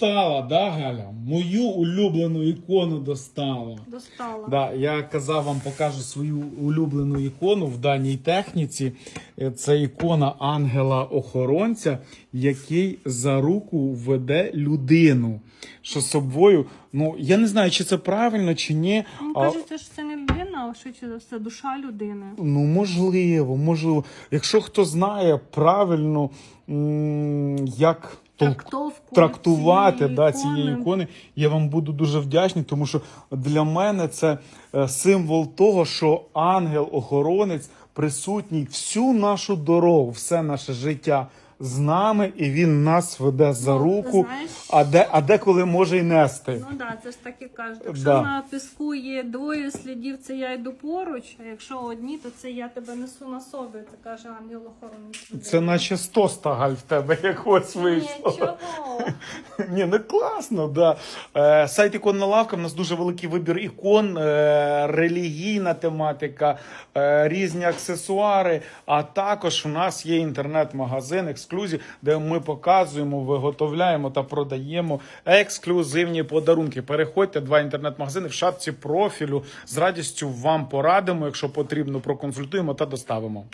Достала, да, Галя? Мою улюблену ікону достала. Достала. Да, я казав вам покажу свою улюблену ікону в даній техніці. Е, Це ікона ангела-охоронця, який за руку веде людину. Що з собою, ну я не знаю, чи це правильно, чи ні. Ну, кажеться, що це не людина, а швидше за все душа людини. Ну, можливо, можливо. Якщо хто знає правильно, як Трактовку трактувати цієї да, ікони. цієї ікони, я вам буду дуже вдячний, тому що для мене це е, символ того, що ангел-охоронець присутній всю нашу дорогу, все наше життя з нами, і він нас веде за Ну, руку, знаєш- а, де, а деколи може й нести. Ну так, да, це ж так і кажуть. Якщо Да. на піску є двоє слідів, це я йду поруч, а якщо одні, то це я тебе несу на собі. Це каже ангел охоронець. Це наче 100 стагаль в тебе якось вийшло. Нічого. Ні, ну класно, да. Е, сайт іконна лавка. У нас дуже великий вибір ікон, е, релігійна тематика, е, різні аксесуари. А також у нас є інтернет-магазин ексклюзів, де ми показуємо, виготовляємо та продаємо ексклюзивні подарунки. Переходьте два інтернет-магазини в шапці профілю. З радістю вам порадимо, якщо потрібно, проконсультуємо та доставимо.